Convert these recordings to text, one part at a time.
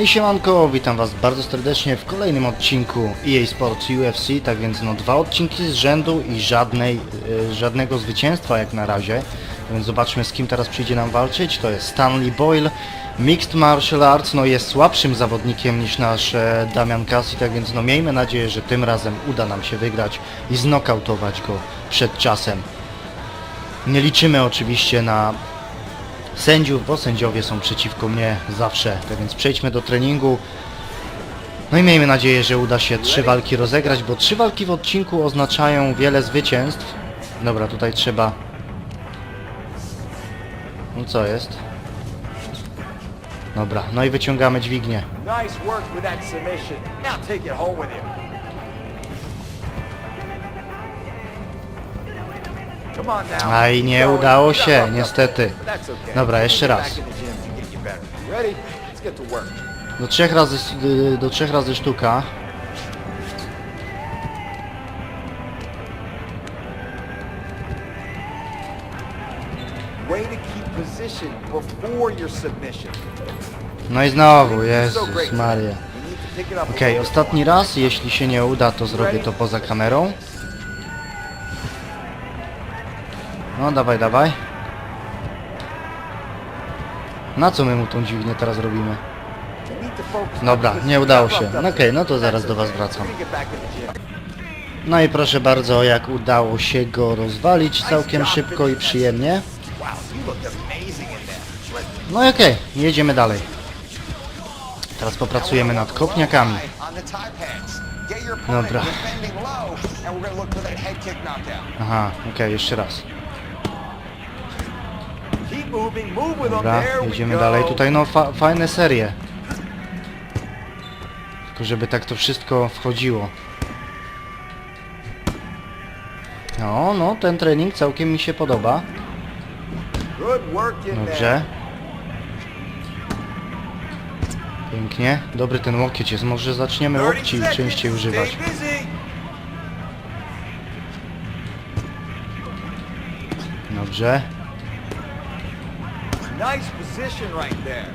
Hej siemanko, witam was bardzo serdecznie w kolejnym odcinku EA Sports UFC, tak więc no dwa odcinki z rzędu i żadnej, e, żadnego zwycięstwa jak na razie. Więc zobaczmy z kim teraz przyjdzie nam walczyć, to jest Stanley Boyle, Mixed Martial Arts, no jest słabszym zawodnikiem niż nasz e, Damian Cassi, tak więc no miejmy nadzieję, że tym razem uda nam się wygrać i znokautować go przed czasem. Nie liczymy oczywiście na sędziów, bo sędziowie są przeciwko mnie zawsze. Tak więc przejdźmy do treningu. No i miejmy nadzieję, że uda się trzy walki rozegrać, bo trzy walki w odcinku oznaczają wiele zwycięstw. Dobra, tutaj trzeba... No co jest? Dobra, no i wyciągamy dźwignię. Nice work with that submission. Now take it home with you. Now. Aj, nie udało się, niestety. Okay. Dobra, jeszcze raz. Do trzech razy, do trzech razy sztuka. No i znowu, Jezus. Maria. A Okej, little. ostatni raz, jeśli się nie uda, to zrobię to poza kamerą. No, dawaj, dawaj. Na co my mu tą dźwignię teraz robimy? Dobra, nie udało się. No okej, no to zaraz do was okay. wracam. No i proszę bardzo, jak udało się go rozwalić całkiem szybko i przyjemnie. No okej, jedziemy dalej. Teraz popracujemy nad kopniakami. Dobra. Aha, okej, jeszcze raz. keep moving. Move with them. Dobra, jedziemy dalej. Tutaj no fa fajne serie. Tylko żeby tak to wszystko wchodziło. No, no, ten trening całkiem mi się podoba. Dobrze. Pięknie. Dobry ten łokieć jest. Może zaczniemy 30 łokci częściej używać. Dobrze. Nice position right there.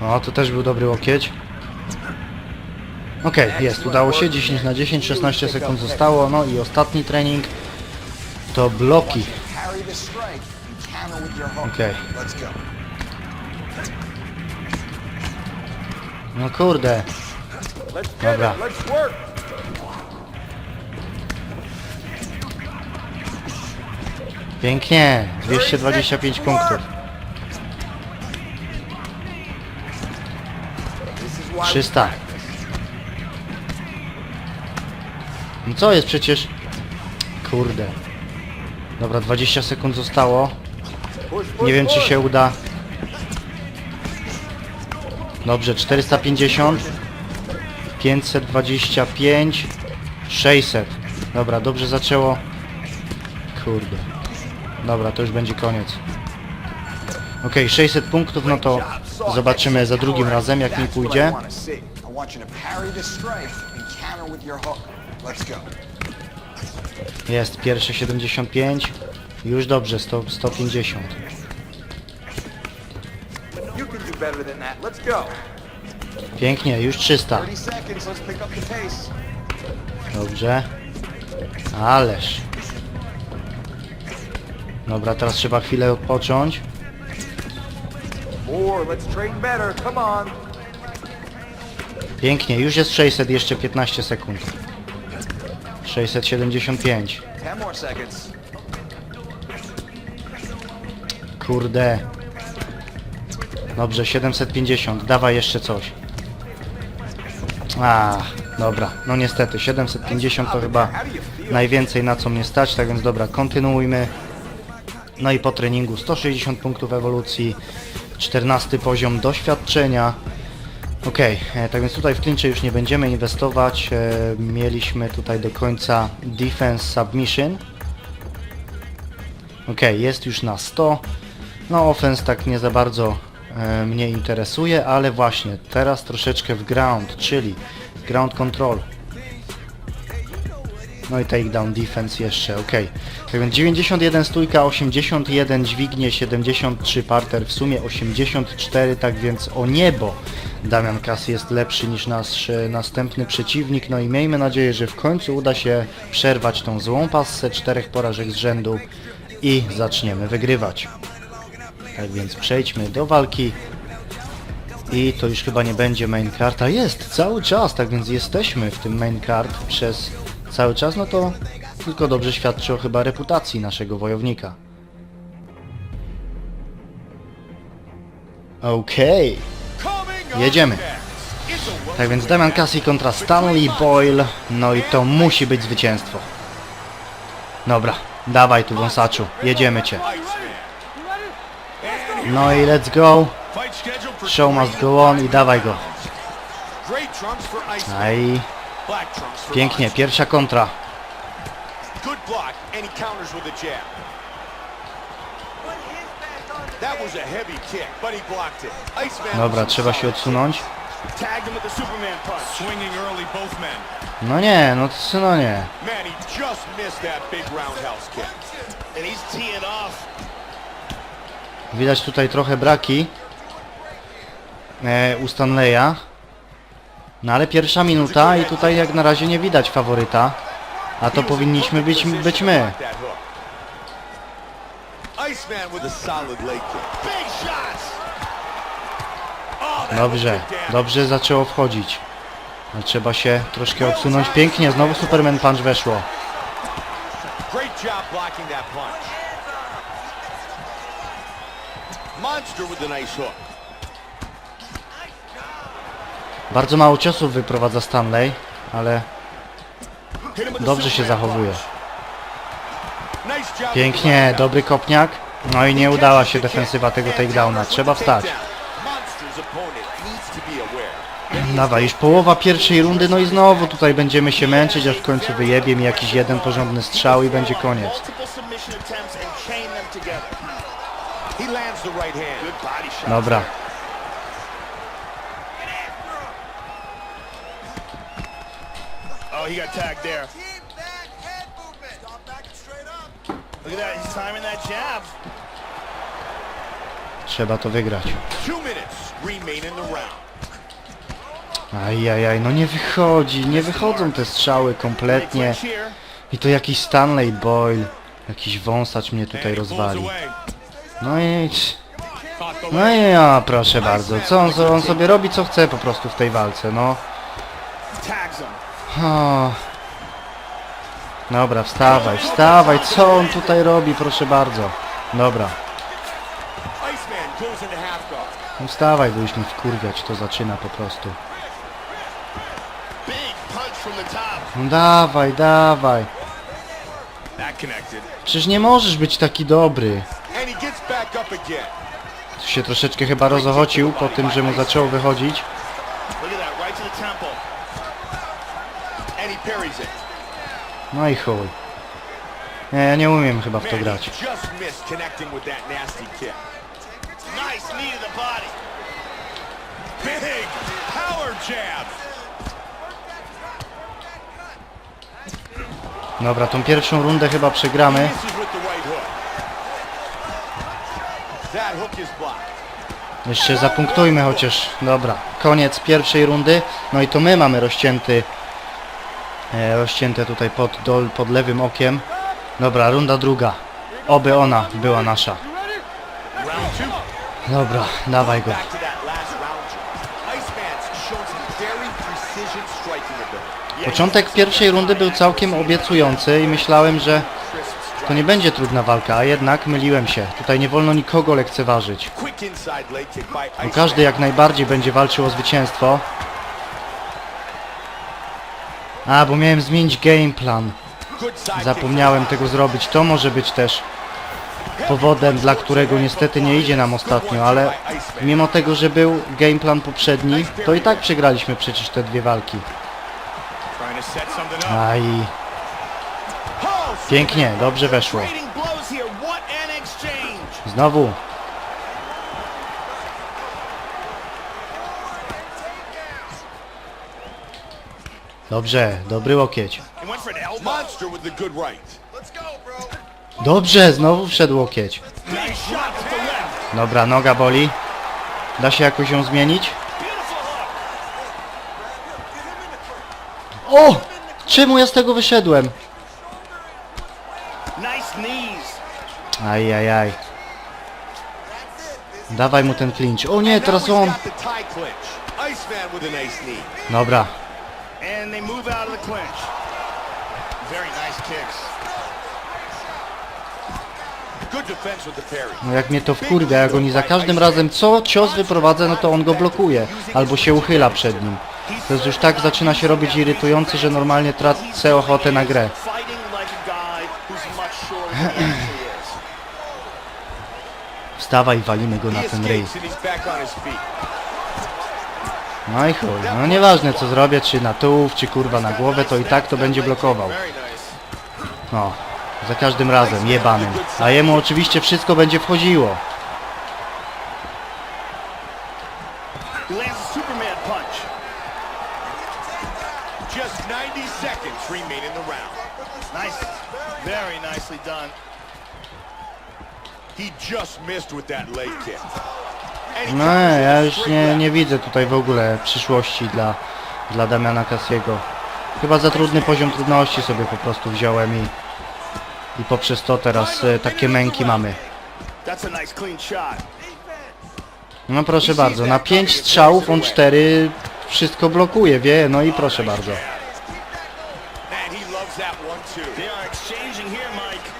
O, to też był dobry łokieć. Okej, jest, udało się. 10 na 10, 16 sekund zostało. No i ostatni trening to bloki. Parry the strike and counter with your hook. Okej. Let's go. No kurde. Let's get Dobra. it. Let's work. Pięknie. 225 punktów. This is why we 300. practice. No co jest przecież? Kurde. Dobra, 20 sekund zostało. Nie wiem czy się uda. Dobrze, 450. 525. 600. Dobra, dobrze zaczęło. Kurde. Dobra, to już będzie koniec. Ok, 600 punktów, no to zobaczymy za drugim razem jak mi pójdzie. Jest, pierwsze 75. Już dobrze, 100, 150. You can do better than that. Let's go. Pięknie, już 300. 30 seconds, let's pick up the pace. Dobrze. Ależ. Dobra, teraz trzeba chwilę odpocząć. Pięknie, już jest 600, jeszcze 15 sekund. 675. 10 more seconds. Kurde. Dobrze, 750. Dawaj jeszcze coś. A, dobra. No niestety, 750 to chyba najwięcej na co mnie stać, tak więc dobra, kontynuujmy. No i po treningu 160 punktów ewolucji, 14 poziom doświadczenia. Okej, e, tak więc tutaj w clinche już nie będziemy inwestować. E, mieliśmy tutaj do końca defense submission. Okej, jest już na 100. No offense tak nie za bardzo e, mnie interesuje, ale właśnie teraz troszeczkę w ground, czyli ground control. No i takedown defense jeszcze, ok. Tak więc 91 stójka, 81 dźwignie, 73 parter, w sumie 84, tak więc o niebo Damian Kas jest lepszy niż nasz e, następny przeciwnik. No i miejmy nadzieję, że w końcu uda się przerwać tą złą passę czterech porażek z rzędu i zaczniemy wygrywać. Tak więc przejdźmy do walki. I to już chyba nie będzie main card, a jest cały czas, tak więc jesteśmy w tym main card przez cały czas, no to tylko dobrze świadczy o chyba reputacji naszego wojownika. Okej, jedziemy. Tak więc Damian Cassie kontra Stanley Boyle, no i to musi być zwycięstwo. Dobra, dawaj tu wąsaczu, jedziemy cię. No i let's go. Show must go on i dawaj go. Aj, pięknie, pierwsza kontra. Dobra, trzeba się odsunąć. No nie, no co no nie. Widać tutaj trochę braki e, u Stanleya. No ale pierwsza minuta i tutaj jak na razie nie widać faworyta. A to powinniśmy być, być my. Oh, Dobrze, dobrze zaczęło wchodzić. No, trzeba się troszkę odsunąć. Pięknie, znowu Superman Punch weszło. Monster with a nice hook. Bardzo mało ciosów wyprowadza Stanley, ale dobrze się zachowuje. Pięknie, dobry kopniak. No i nie udała się defensywa tego takedowna. Trzeba wstać. Dawaj, już połowa pierwszej rundy, no i znowu tutaj będziemy się męczyć, aż w końcu wyjebie mi jakiś jeden porządny strzał i będzie koniec. Multiple submission attempts and chain them together. He lands the right hand. Good body shot. Dobra. Oh, he got tagged there. Look at that, he's timing that jab. Trzeba to wygrać. Two minutes remain in the round. Ajajaj, no nie wychodzi, nie wychodzą te strzały kompletnie. I to jakiś Stanley Boyle, jakiś wąsacz mnie tutaj rozwali. No i... No i ja, proszę bardzo, co on, on sobie robi co chce po prostu w tej walce, no. O. Dobra, wstawaj, wstawaj, co on tutaj robi, proszę bardzo. Dobra, no wstawaj, bo już mi wkurwiać to zaczyna po prostu. No dawaj, dawaj. Przecież nie możesz być taki dobry. Tu się troszeczkę chyba rozochocił po tym, że mu zaczęło wychodzić. Look at that, right to the temple. And he parries it. No i chuj. Nie, ja nie umiem chyba w to grać. Dobra, tą pierwszą rundę chyba przegramy. Jeszcze zapunktujmy chociaż. Dobra, koniec pierwszej rundy. No i to my mamy rozcięty rozcięte tutaj pod, dol, pod lewym okiem. Dobra, runda druga. Oby ona była nasza. Dobra, dawaj go. Początek pierwszej rundy był całkiem obiecujący i myślałem, że to nie będzie trudna walka, a jednak myliłem się. Tutaj nie wolno nikogo lekceważyć. Bo każdy jak najbardziej będzie walczył o zwycięstwo. A, bo miałem zmienić game plan. Zapomniałem tego zrobić. To może być też powodem, dla którego niestety nie idzie nam ostatnio, ale mimo tego, że był game plan poprzedni, to i tak przegraliśmy przecież te dwie walki. Up. Aj, Oh, pięknie, dobrze weszło. Znowu. Dobrze, dobry łokieć. Dobrze, znowu wszedł łokieć. Dobra, noga boli. Da się jakoś ją zmienić? O! Czemu ja z tego wyszedłem? Ajajaj. Dawaj mu ten clinch. O nie, teraz on. Dobra. And they move out of the clinch. Very nice kicks. Good defense with the parry. No jak mnie to wkurwia, jak oni za każdym razem co cios wyprowadza, no to on go blokuje. Albo się uchyla przed nim. To jest już tak zaczyna się robić irytujący, że normalnie tracę ochotę na grę. Wstawaj, walimy go na ten ryj. escapes and he's back on his feet. No i chuj, no nieważne co zrobię, czy na tułów, czy kurwa na głowę, to i tak to będzie blokował. No, za każdym razem, jebanym. A jemu oczywiście wszystko będzie wchodziło. He lands a Superman punch. Just 90 seconds remain in the round. Nice. Very nicely done. He just missed with that leg kick. No, ja już nie, nie widzę tutaj w ogóle przyszłości dla, dla Damiana Cassiego. Chyba za trudny poziom trudności sobie po prostu wziąłem i, i poprzez to teraz e, takie męki mamy. No proszę bardzo, na 5 strzałów on 4 wszystko blokuje, wie, no i proszę bardzo. And he loves that one too. They are exchanging here, Mike.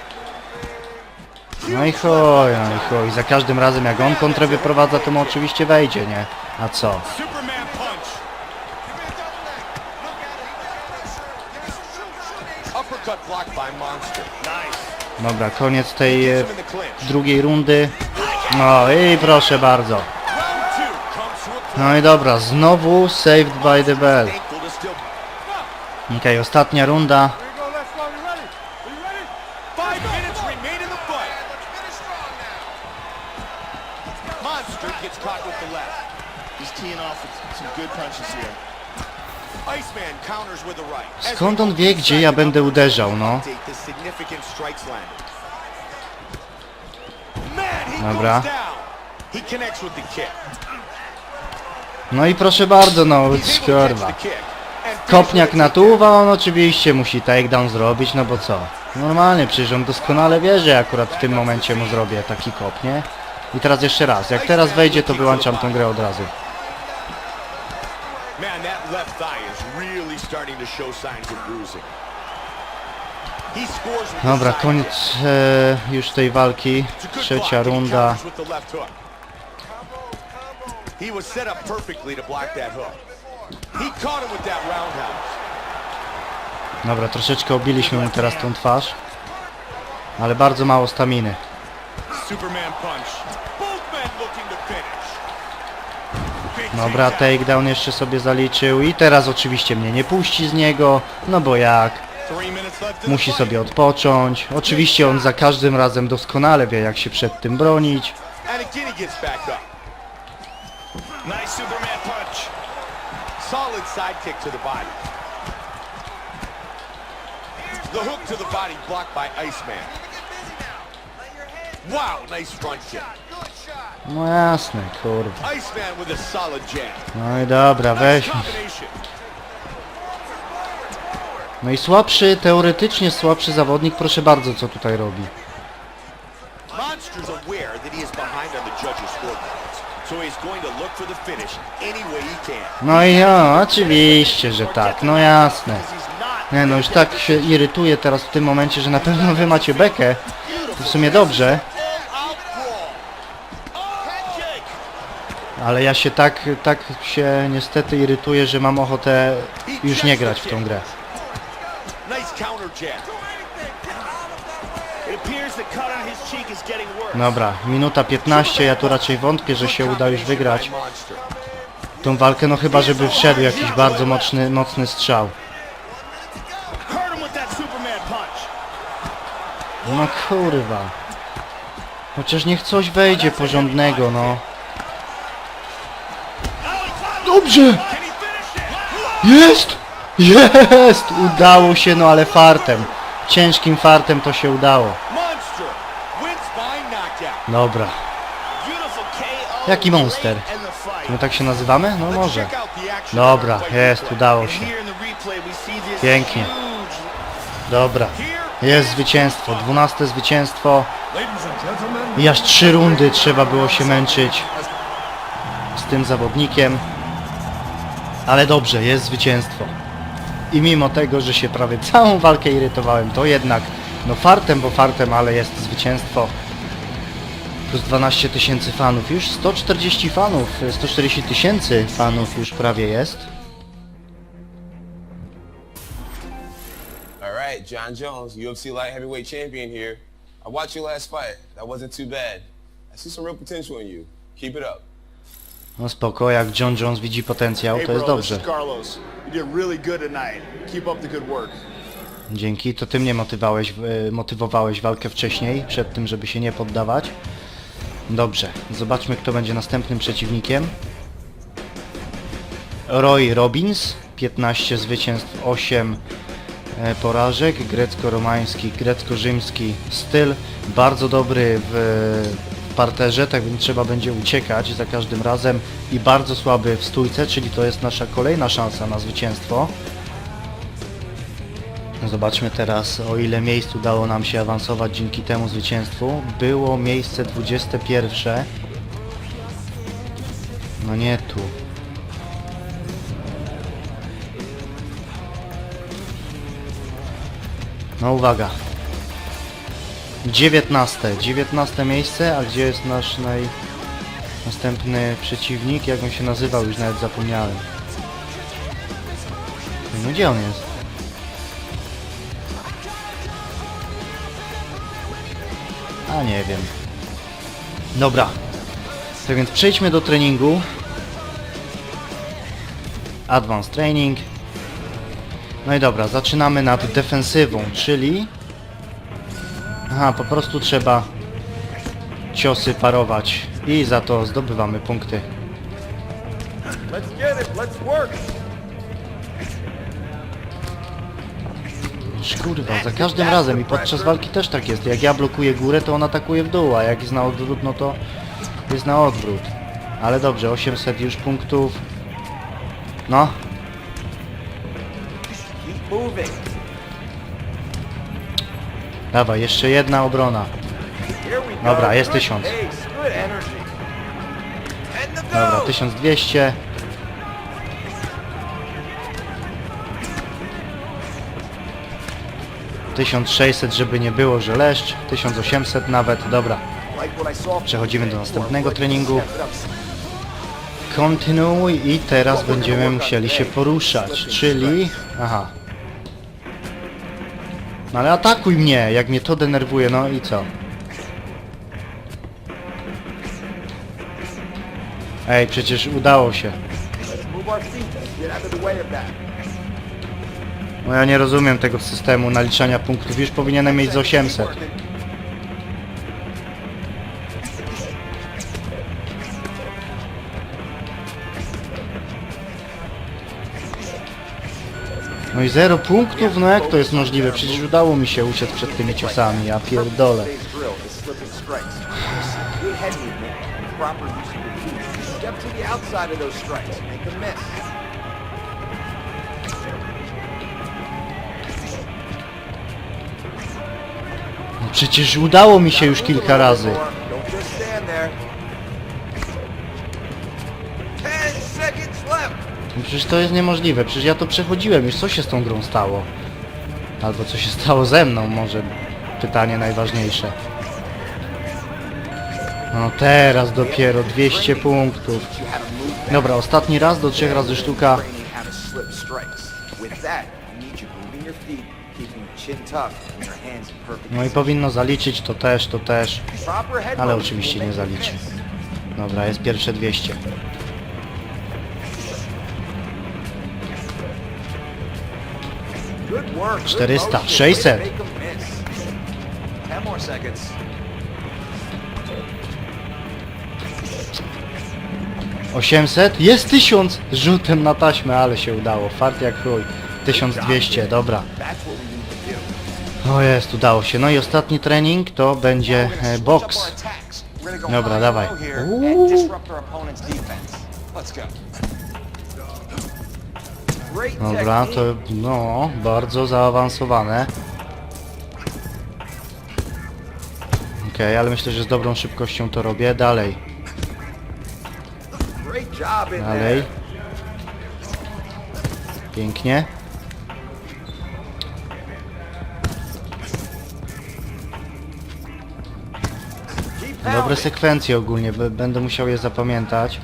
No i chuj, no i chuj, za każdym razem jak on kontrę wyprowadza, to mu oczywiście wejdzie, nie? A co? Dobra, koniec tej e, drugiej rundy. No i proszę bardzo. No i dobra, znowu saved by the bell. Okej, ostatnia runda. Five minutes remain in the fight. Monster gets caught with the left. He's teeing off with some good punches here. Iceman counters with the right. Skąd on wie, gdzie ja będę uderzał, no? Dobra. No i proszę bardzo, no, kurwa. Kopniak na with the kick. tułów, a on oczywiście musi takedown zrobić, no bo co? Normalnie, przecież on doskonale wie, że akurat w tym momencie mu zrobię taki kop, nie? I teraz jeszcze raz, jak teraz wejdzie, to wyłączam tą grę od razu. Man, that left thigh is really starting to show signs of bruising. Dobra, koniec e, już tej walki. Trzecia runda. He was set up perfectly to block that hook. He caught him with that roundhouse. Dobra, troszeczkę obiliśmy mu teraz tą twarz. Ale bardzo mało staminy. Superman punch. Dobra, takedown. jeszcze sobie zaliczył i teraz oczywiście mnie nie puści z niego, no bo jak? Musi sobie odpocząć. Oczywiście on za każdym razem doskonale wie jak się przed tym bronić. Wow, nice front kick. No jasne, kurwa. No i dobra, weź. No i słabszy, teoretycznie słabszy zawodnik, proszę bardzo co tutaj robi. No i ja, oczywiście, że tak, no jasne. Nie no, już tak się irytuję teraz w tym momencie, że na pewno wy macie bekę. To w sumie dobrze, ale ja się tak, tak się niestety irytuję, że mam ochotę już nie grać w tą grę. Dobra, minuta 15, ja tu raczej wątpię, że się uda już wygrać tą walkę, no chyba żeby wszedł jakiś bardzo mocny, mocny strzał. No kurwa. Chociaż niech coś wejdzie porządnego, no. Dobrze! Jest! Jest! Udało się, no ale fartem. Ciężkim fartem to się udało. Dobra. Jaki monster? My tak się nazywamy? No może. Dobra, jest, udało się. Pięknie. Dobra. Jest zwycięstwo. Dwunaste zwycięstwo. I aż trzy rundy trzeba było się męczyć z tym zawodnikiem. Ale dobrze, jest zwycięstwo. I mimo tego, że się prawie całą walkę irytowałem, to jednak, no fartem, bo fartem, ale jest zwycięstwo. Plus 12 tysięcy fanów. Już 140 fanów, 140 tysięcy fanów już prawie jest. All right, John Jones, UFC light heavyweight champion here. I watched your last fight. That wasn't too bad. I see some real potential in you. Keep it up. No spoko, jak John Jones widzi potencjał, to jest dobrze. Dzięki, to ty mnie motywowałeś, e, motywowałeś walkę wcześniej, przed tym, żeby się nie poddawać. Dobrze, zobaczmy kto będzie następnym przeciwnikiem. Roy Robbins, 15 zwycięstw, 8 e, porażek, grecko-romański, grecko-rzymski styl, bardzo dobry w parterze, tak więc trzeba będzie uciekać za każdym razem i bardzo słaby w stójce, czyli to jest nasza kolejna szansa na zwycięstwo. Zobaczmy teraz, o ile miejsc udało nam się awansować dzięki temu zwycięstwu. Było miejsce 21. No nie tu. No uwaga. 19. 19 miejsce, a gdzie jest nasz naj... następny przeciwnik? Jak on się nazywał? Już nawet zapomniałem. No gdzie on jest? A nie wiem. Dobra. Tak więc przejdźmy do treningu. Advanced Training. No i dobra, zaczynamy nad defensywą, czyli... Aha, po prostu trzeba ciosy parować i za to zdobywamy punkty. Kurwa, za każdym razem i podczas walki też tak jest. Jak ja blokuję górę, to on atakuje w dół, a jak jest na odwrót, no to jest na odwrót. Ale dobrze, 800 już punktów. No, Keep moving. Dawaj, jeszcze jedna obrona. Dobra, jest Good 1000. pace, Good energy. And the Dobra, go. 1200. Tysiąc sześćset, żeby nie było, że leszcz. 1800 nawet, dobra. Przechodzimy do następnego treningu. Kontynuuj i teraz będziemy musieli się poruszać, czyli... Aha. No ale atakuj mnie, jak mnie to denerwuje, no i co? Ej, przecież udało się. No ja nie rozumiem tego systemu naliczania punktów, już powinienem mieć z 800. i zero punktów? No jak to jest możliwe? Przecież udało mi się uciec przed tymi ciosami, ja pierdolę. No przecież udało mi się już kilka razy. No przecież to jest niemożliwe, przecież ja to przechodziłem, już co się z tą grą stało? Albo co się stało ze mną, może pytanie najważniejsze. No teraz dopiero 200 punktów. Dobra, ostatni raz do trzech razy sztuka. No i powinno zaliczyć to też, to też. Ale oczywiście nie zaliczy. Dobra, jest pierwsze 200. 400, motion. 600. Make 'em miss. Ten more seconds. Osiemset? Jest 1000! Rzutem na taśmę, ale się udało. Fart jak chuj. 1200, dobra. O jest, udało się. No i ostatni trening to będzie e, Dobra, dawaj. Uuu. Dobra, to no, bardzo zaawansowane. Okej, ale myślę, że z dobrą szybkością to robię. Dalej, dalej. Pięknie. Dobre sekwencje ogólnie, będę musiał je zapamiętać.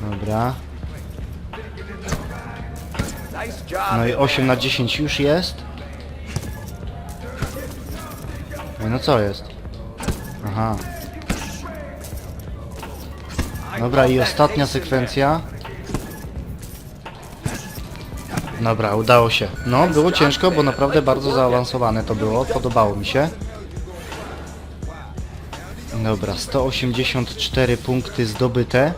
Dobra. No i in 8 na there. 10 już jest. Ej, no co jest? Aha. Dobra, i ostatnia sekwencja. Dobra, udało się. No, było ciężko, bo naprawdę bardzo zaawansowane to było. Podobało mi się. Dobra, 184 punkty zdobyte.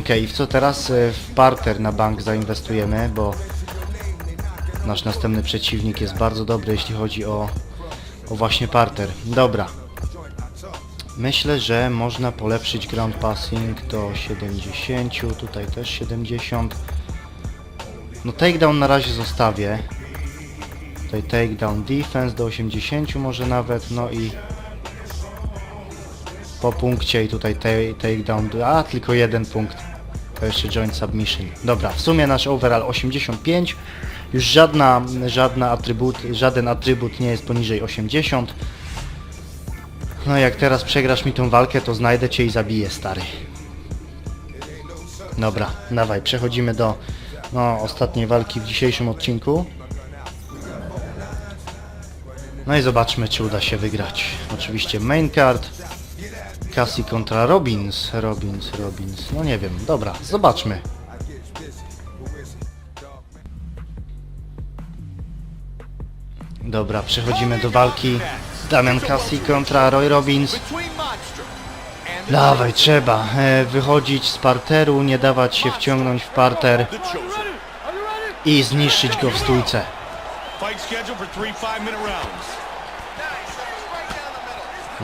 Okej, i w co teraz? E, W parter na bank zainwestujemy, bo nasz następny przeciwnik jest bardzo dobry, jeśli chodzi o, o właśnie parter. Dobra. Myślę, że można polepszyć ground passing do 70, tutaj też 70. No takedown na razie zostawię. Tutaj takedown defense do 80 może nawet, no i po punkcie i tutaj ta- takedown, a tylko jeden punkt. To jeszcze joint submission. Dobra, w sumie nasz overall 85. Już żadna, żadna atrybut, żaden atrybut nie jest poniżej 80. No jak teraz przegrasz mi tą walkę, to znajdę cię i zabiję, stary. Dobra, dawaj, przechodzimy do no, ostatniej walki w dzisiejszym odcinku. No i zobaczmy, czy uda się wygrać. Oczywiście main card. Cassie kontra Robbins. Robbins, Robbins. No nie wiem. Dobra, zobaczmy. Dobra, przechodzimy do walki. Damian Cassie kontra Roy the Dawaj, trzeba e, wychodzić z parteru, nie dawać się wciągnąć w parter i zniszczyć go w stójce.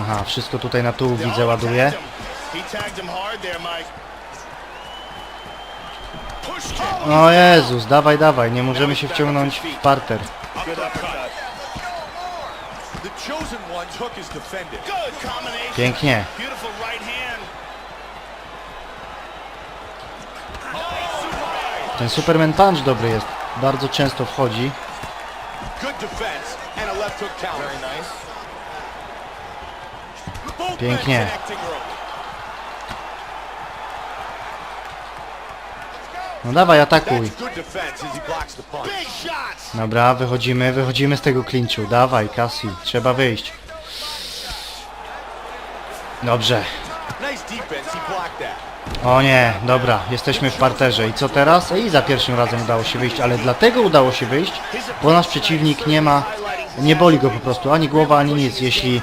Aha, wszystko tutaj na tył widzę ładuje. O Jezus, dawaj, dawaj, nie możemy się wciągnąć w parter. Pięknie. Ten Superman Punch dobry jest. Bardzo często wchodzi. Good defense and a left hook counter. Very nice. Pięknie. No dawaj, atakuj. Dobra, wychodzimy, wychodzimy z tego klinczu. Dawaj, Cassie, trzeba wyjść. Dobrze. O nie, dobra, jesteśmy w parterze. I co teraz? I za pierwszym razem udało się wyjść, ale dlatego udało się wyjść, bo nasz przeciwnik nie ma, nie boli go po prostu, ani głowa, ani nic. Jeśli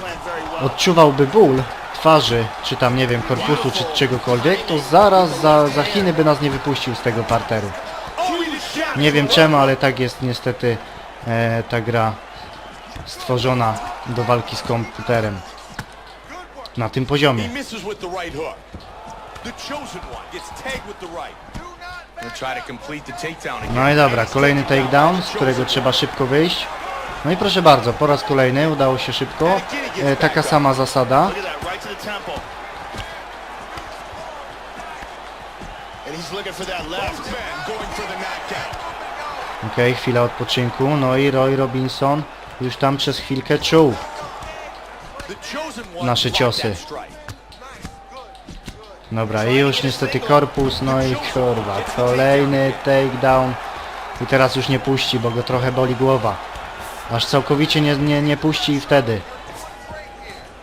odczuwałby ból twarzy, czy tam, nie wiem, korpusu, czy czegokolwiek, to zaraz za, za Chiny by nas nie wypuścił z tego parteru. Nie wiem czemu, ale tak jest niestety e, ta gra stworzona do walki z komputerem. Na tym poziomie. No i dobra, kolejny takedown, z którego trzeba szybko wyjść. No i proszę bardzo, po raz kolejny udało się szybko. E, taka sama zasada. Okej, chwila odpoczynku. No i Roy Robinson już tam przez chwilkę czuł. Nasze ciosy. Dobra, i już niestety korpus, no i kurwa, kolejny takedown. I teraz już nie puści, bo go trochę boli głowa. Aż całkowicie nie, nie, nie puści i wtedy.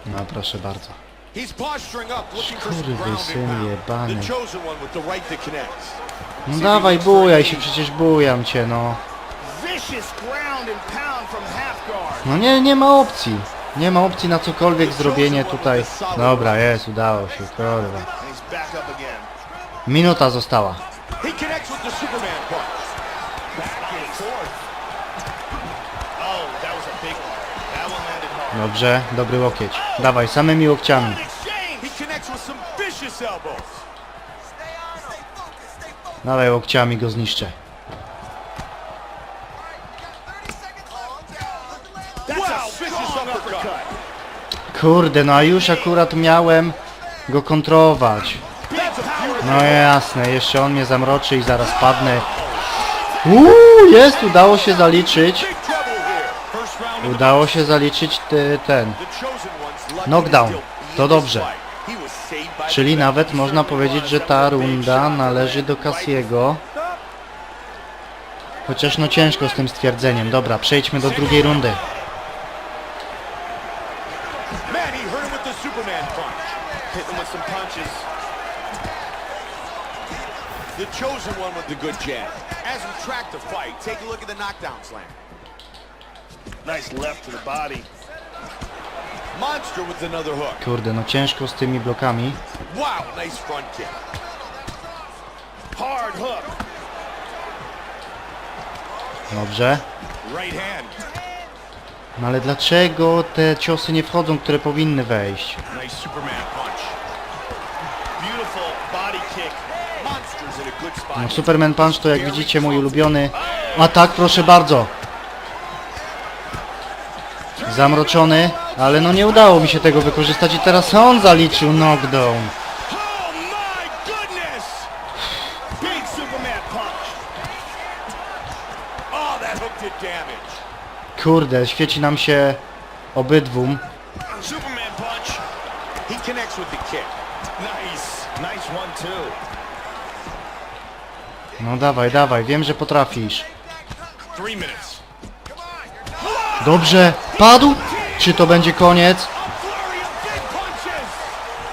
No proszę bardzo. Ground syn jebany. No dawaj, bujaj się, przecież bujam cię, no. No nie, nie ma opcji. Nie ma opcji na cokolwiek zrobienie tutaj. Dobra, jest, udało się, kurwa. Minuta została. He connects with the Superman punch. Back and forth. Oh, that was a big one. That one landed hard. Dobrze, dobry łokieć. Dawaj, samymi łokciami. Dawaj łokciami go zniszczę. Kurde, no a już akurat miałem go beautiful. No jasne, jeszcze on mnie zamroczy i zaraz padnę. Uuu, jest, udało się zaliczyć. Big trouble here. First round of the Udało się zaliczyć ty, ten. Knockdown. to dobrze. Czyli nawet można powiedzieć, że ta runda należy do Kasiego. Chociaż no ciężko z tym stwierdzeniem. Dobra, przejdźmy do drugiej rundy. The chosen one with the good jab. As we track the fight, take a look at the knockdown slam. Nice left to the body. Monster with another hook. Kurde, no ciężko z tymi blokami. Wow, nice front kick. Hard hook. Dobrze. Right hand. No ale dlaczego te ciosy nie wchodzą, które powinny wejść? Nice Superman punch. Beautiful body kick. Monster's in a good spot. No Superman Punch to jak widzicie mój ulubiony atak, proszę bardzo. Zamroczony, ale no nie udało mi się tego wykorzystać i teraz on zaliczył knockdown. Kurde, świeci nam się obydwum. No dawaj, dawaj, wiem, że potrafisz. Three minutes. Dobrze, padł? Czy to będzie koniec?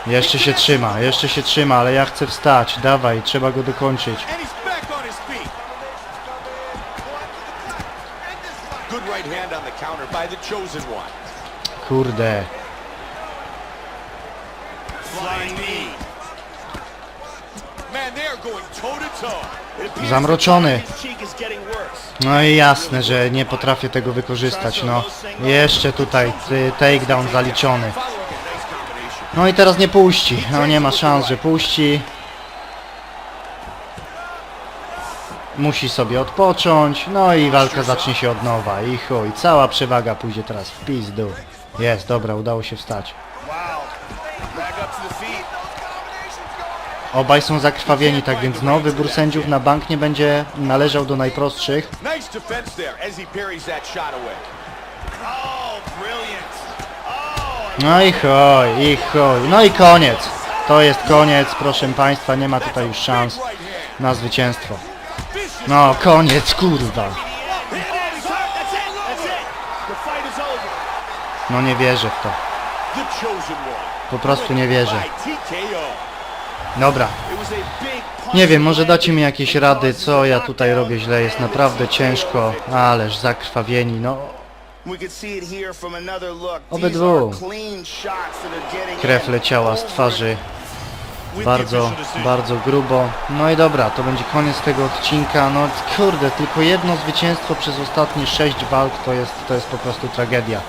Jeszcze się trzyma, jeszcze się trzyma, ale ja chcę wstać. Dawaj, trzeba go dokończyć. Kurde. Man, going toe to toe. Zamroczony. No i jasne, że nie potrafię tego wykorzystać. No, jeszcze tutaj ty- takedown zaliczony. No i teraz nie puści. No nie ma szans, że puści. Musi sobie odpocząć. No i walka zacznie się od nowa. I chuj, cała przewaga pójdzie teraz w pizdu. Jest, dobra, udało się wstać. Wow. Back up to the feet. Obaj są zakrwawieni, tak więc no, wybór sędziów na bank nie będzie należał do najprostszych. Oh. Oh, No i chuj, i chuj. No i koniec. To jest koniec, proszę Państwa, nie ma tutaj już szans na zwycięstwo. No, koniec, kurwa. No nie wierzę w to. Po prostu nie wierzę. Dobra, nie wiem, może dacie mi jakieś rady, co ja tutaj robię źle, jest naprawdę ciężko, ależ zakrwawieni, no Obydwu. krew leciała z twarzy bardzo, bardzo grubo. No i dobra, to będzie koniec tego odcinka, no kurde, tylko jedno zwycięstwo przez ostatnie sześć walk to jest, to jest po prostu tragedia.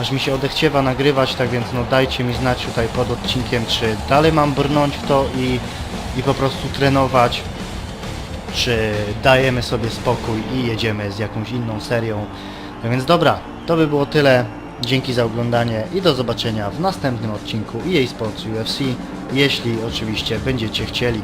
Aż mi się odechciewa nagrywać, tak więc no dajcie mi znać tutaj pod odcinkiem, czy dalej mam brnąć w to i, i po prostu trenować, czy dajemy sobie spokój i jedziemy z jakąś inną serią. No więc dobra, to by było tyle. Dzięki za oglądanie i do zobaczenia w następnym odcinku EA Sports UFC, jeśli oczywiście będziecie chcieli.